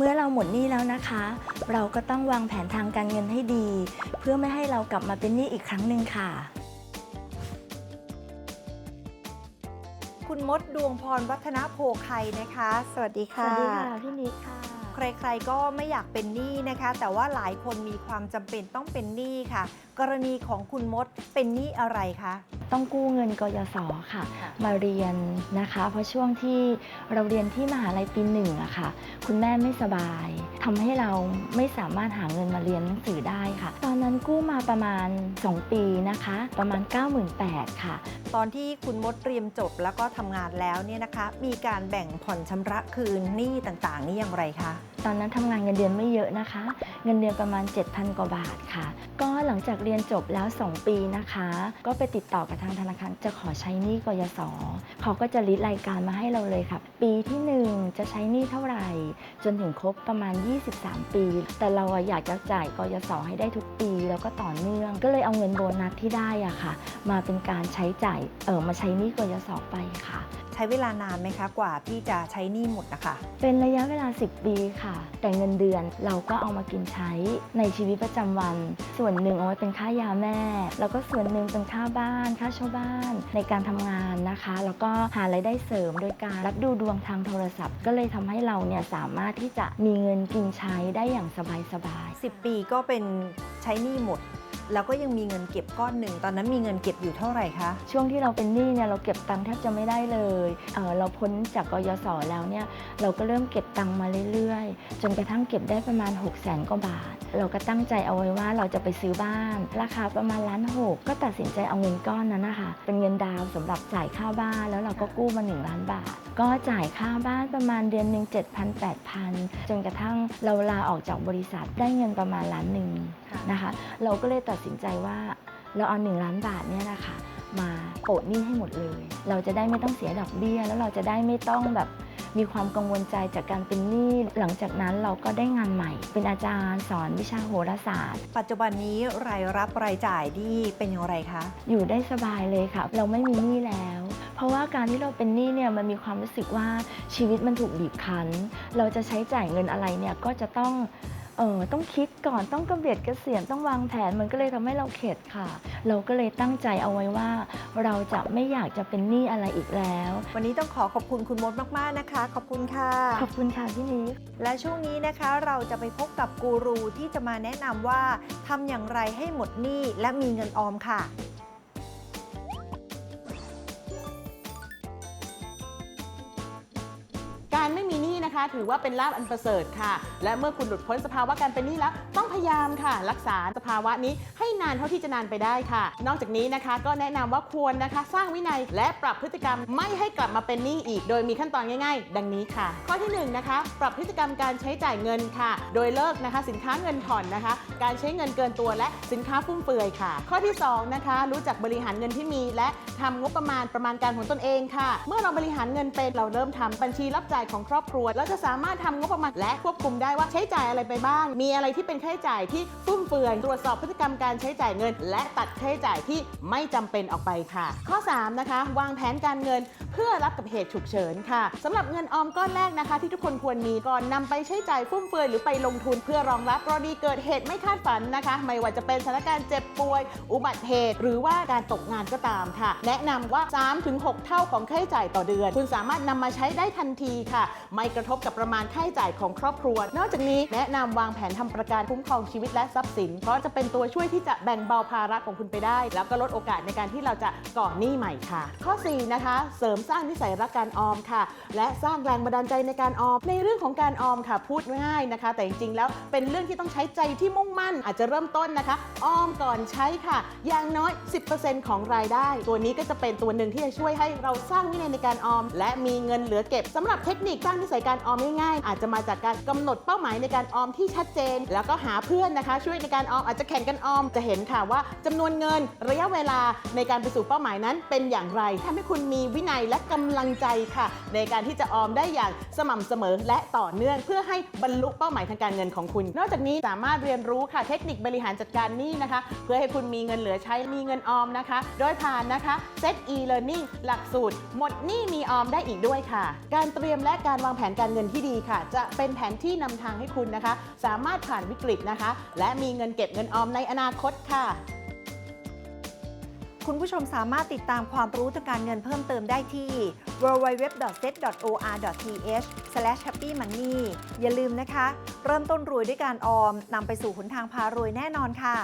เมื่อเราหมดหนี้แล้วนะคะ เราก็ต้องวางแผนทางการเงินให้ดี เพื่อไม่ให้เรากลับมาเป็นหนี้อีกครั้งหนึ่งค่ะ คุณมดดวงพรวัฒนโพไคนะคะ สวัสดีสค่ะ วัสดีค่ะพี่นิดค่ะ ใครๆก็ไม่อยากเป็นหนี้นะคะ แต่ว่าหลายคนมีความจำเป็นต้องเป็นหนี้ค่ะ กรณีของคุณมดเป็นหนี้อะไรคะ ต้องกู้เงินกยศค่ะมาเรียนนะคะ เพราะช่วงที่เราเรียนที่มหาลัยปีหนึ่งอะค่ะ คุณแม่ไม่สบายทำให้เราไม่สามารถหาเงินมาเรียนหนังสือได้ค่ะ ตอนนั้นกู้มาประมาณ 2 ปีนะคะ ประมาณ 98,000ค่ะตอนที่คุณมดเตรียนจบแล้วก็ทำงานแล้วเนี่ยนะคะ มีการแบ่งผ่อนชำระคืนหนี้ต่างๆ นี่อย่างไรคะ ตอนนั้นทำงานเงินเดือนไม่เยอะนะคะ เงินเดือนประมาณ 7,000 กว่าบาทค่ะ ก็หลังจากเรียนจบแล้ว 2 ปีนะคะ ก็ไปติดต่อกับทางธนาคารจะขอใช้หนี้กยศเขาก็จะลิสต์รายการมาให้เราเลยค่ะ ปีที่ 1 จะใช้หนี้เท่าไหร่ จนถึงครบประมาณ 23 ปี แต่เราอะอยากจะจ่ายกยศให้ได้ทุกปี แล้วก็ต่อเนื่อง ก็เลยเอาเงินโบนัสที่ได้อะค่ะ มาเป็นการใช้จ่ายเออมาใช้หนี้กยศไปค่ะ ใช้เวลานานไหมคะกว่าที่จะใช้หนี้หมดนะคะ เป็นระยะเวลา 10 ปีค่ะ แต่เงินเดือนเราก็เอามากินใช้ในชีวิตประจำวัน ส่วนหนึ่งเอาไว้เป็นค่ายาแม่ แล้วก็ส่วนหนึ่งเป็นค่าบ้าน ค่าเช่าบ้าน ในการทำงานนะคะ แล้วก็หารายได้เสริมโดยการรับดูดวงทางโทรศัพท์ ก็เลยทำให้เราเนี่ยสามารถที่จะมีเงินกินใช้ได้อย่างสบายๆ10 ปีก็เป็นใช้หนี้หมด แล้วก็ยังมีเงินเก็บก้อนหนึ่ง ตอนนั้นมีเงินเก็บอยู่เท่าไหร่คะ ช่วงที่เราเป็นหนี้เนี่ยเราเก็บตังค์แทบจะไม่ได้เลยเอ่อเราพ้นจากกยศแล้วเนี่ยเราก็เริ่มเก็บตังค์มาเรื่อยๆ จนกระทั่งเก็บได้ประมาณ6 0แสนกว่าบาท เราก็ตั้งใจเอาไว้ว่าเราจะไปซื้อบ้าน ราคาประมาณล้านหกก็ตัดสินใจเอาเงินก้อนนั้นนะคะเป็นเงินดาวน์สำหรับจ่ายค่าบ้านแล้วเราก็กู้มา 1 ล้านบาท ก็จ่ายค่าบ้านประมาณเดือนหนึ่ง7,000 8,000 จนกระทั่งเราลาออกจากบริษัทได้เงินประมาณล้านหนึ่งนะคะ เราก็เลยตัดสินใจว่าเราเอาหนึ่งล้านบาทเนี่ยนะคะมาโปะหนี้ให้หมดเลย เราจะได้ไม่ต้องเสียดอกเบี้ย แล้วเราจะได้ไม่ต้องแบบมีความกังวลใจจากการเป็นหนี้หลังจากนั้นเราก็ได้งานใหม่ เป็นอาจารย์สอนวิชาโหราศาสตร์ ปัจจุบันนี้รายรับรายจ่ายที่เป็นอย่างไรคะอยู่ได้สบายเลยค่ะ เราไม่มีหนี้แล้ว เพราะว่าการที่เราเป็นหนี้เนี่ยมันมีความรู้สึกว่าชีวิตมันถูกบีบคั้น เราจะใช้จ่ายเงินอะไรเนี่ยก็จะต้อง เออต้องคิดก่อนต้องกระเบียดกระเสียนต้องวางแผนมันก็เลยทำให้เราเข็ดค่ะ เราก็เลยตั้งใจเอาไว้ว่า เราจะไม่อยากจะเป็นหนี้อะไรอีกแล้ว วันนี้ต้องขอขอบคุณคุณมดมากๆนะคะ ขอบคุณค่ะ ขอบคุณค่ะพี่นิกและช่วงนี้นะคะเราจะไปพบกับกูรูที่จะมาแนะนำว่าทำอย่างไรให้หมดหนี้และมีเงินออมค่ะ ถือว่าเป็นลาภอันประเสริฐค่ะ และเมื่อคุณหลุดพ้นสภาวะการเป็นหนี้แล้วต้องพยายามค่ะ รักษาสภาวะนี้ให้นานเท่าที่จะนานไปได้ค่ะ นอกจากนี้นะคะ ก็แนะนำว่าควรนะคะ สร้างวินัยและปรับพฤติกรรมไม่ให้กลับมาเป็นหนี้อีก โดยมีขั้นตอนง่าย ๆ ดังนี้ค่ะ ข้อที่หนึ่งนะคะ ปรับพฤติกรรมการใช้จ่ายเงินค่ะ โดยเลิกนะคะ สินค้าเงินผ่อนนะคะ การใช้เงินเกินตัวและสินค้าฟุ่มเฟือยค่ะ ข้อที่สองนะคะ รู้จักบริหารเงินที่มี และทำงบประมาณประมาณการของตนเองค่ะ เมื่อเราบริหารเงินเป็นเราเริ่มทำบัญชีรับจ่ายของครอบครัวแล้วจะสามารถทำงบประมาณและควบคุมได้ว่าใช้จ่ายอะไรไปบ้าง มีอะไรที่เป็นค่าใช้จ่ายที่ฟุ่มเฟือยตรวจสอบพฤติกรรมการใช้จ่ายเงิน และตัดค่าใช้จ่ายที่ไม่จำเป็นออกไปค่ะ ข้อ 3 นะคะ วางแผนการเงินเพื่อรับกับเหตุฉุกเฉินค่ะสำหรับเงินออมก้อนแรกนะคะ ที่ทุกคนควรมีก่อนนำไปใช้จ่ายฟุ่มเฟือยหรือไปลงทุนเพื่อรองรับกรณีเกิดเหตุไม่คาดฝันนะคะ ไม่ว่าจะเป็นสถานการณ์เจ็บป่วย อุบัติเหตุ หรือว่าการตกงานก็ตามค่ะ แนะนำว่า 3-6 เท่าของค่าใช้จ่ายต่อเดือน คุณสามารถนำมาใช้ได้ทันทีค่ะ ไม่กระทบกับประมาณค่าใช้จ่ายของครอบครัว นอกจากนี้แนะนำวางแผนทำประกันคุ้มครองชีวิตและทรัพย์สิน เพราะจะเป็นตัวช่วยที่จะแบ่งเบาภาระของคุณไปได้ แล้วก็ลดโอกาสในการที่เราจะก่อหนี้ใหม่ค่ะ ข้อ 4 นะคะ เสริมสร้างนิสัยรักการออมค่ะ และสร้างแรงบันดาลใจในการออม ในเรื่องของการออมค่ะ พูดง่ายนะคะ แต่จริงๆ แล้วเป็นเรื่องที่ต้องใช้ใจที่มุ่งมั่น อาจจะเริ่มต้นนะคะ ออมก่อนใช้ค่ะ อย่างน้อย 10%ของรายได้ ตัวนี้ก็จะเป็นตัวหนึ่งที่จะช่วยให้เราสร้างวินัยในการออม และมีเงินเหลือเก็บสำหรับเทคนิคสร้างนิสัยการออมง่ายๆ อาจจะมาจากการกำหนดเป้าหมายในการออมที่ชัดเจน แล้วก็หาเพื่อนนะคะ ช่วยในการออมอาจจะแข่งกันออมจะเห็นค่ะว่าจำนวนเงินระยะเวลาในการไปสู่เป้าหมายนั้นเป็นอย่างไรทำให้คุณมีวินัยและและกำลังใจค่ะ ในการที่จะออมได้อย่างสม่ำเสมอและต่อเนื่อง เพื่อให้บรรลุเป้าหมายทางการเงินของคุณ นอกจากนี้สามารถเรียนรู้ค่ะเทคนิคบริหารจัดการหนี้นะคะ เพื่อให้คุณมีเงินเหลือใช้มีเงินออมนะคะ โดยผ่านนะคะ Set e-learning หลักสูตร หมดหนี้มีออมได้อีกด้วยค่ะ การเตรียมและการวางแผนการการเงินที่ดีค่ะ จะเป็นแผนที่นำทางให้คุณนะคะ สามารถผ่านวิกฤตนะคะ และมีเงินเก็บเงินออมในอนาคตค่ะ คุณผู้ชมสามารถติดตามความรู้ทางการเงินเพิ่มเติมได้ที่ www.set.or.th/happymoney อย่าลืมนะคะ เริ่มต้นรวยด้วยการออมนำไปสู่หนทางพารวยแน่นอนค่ะ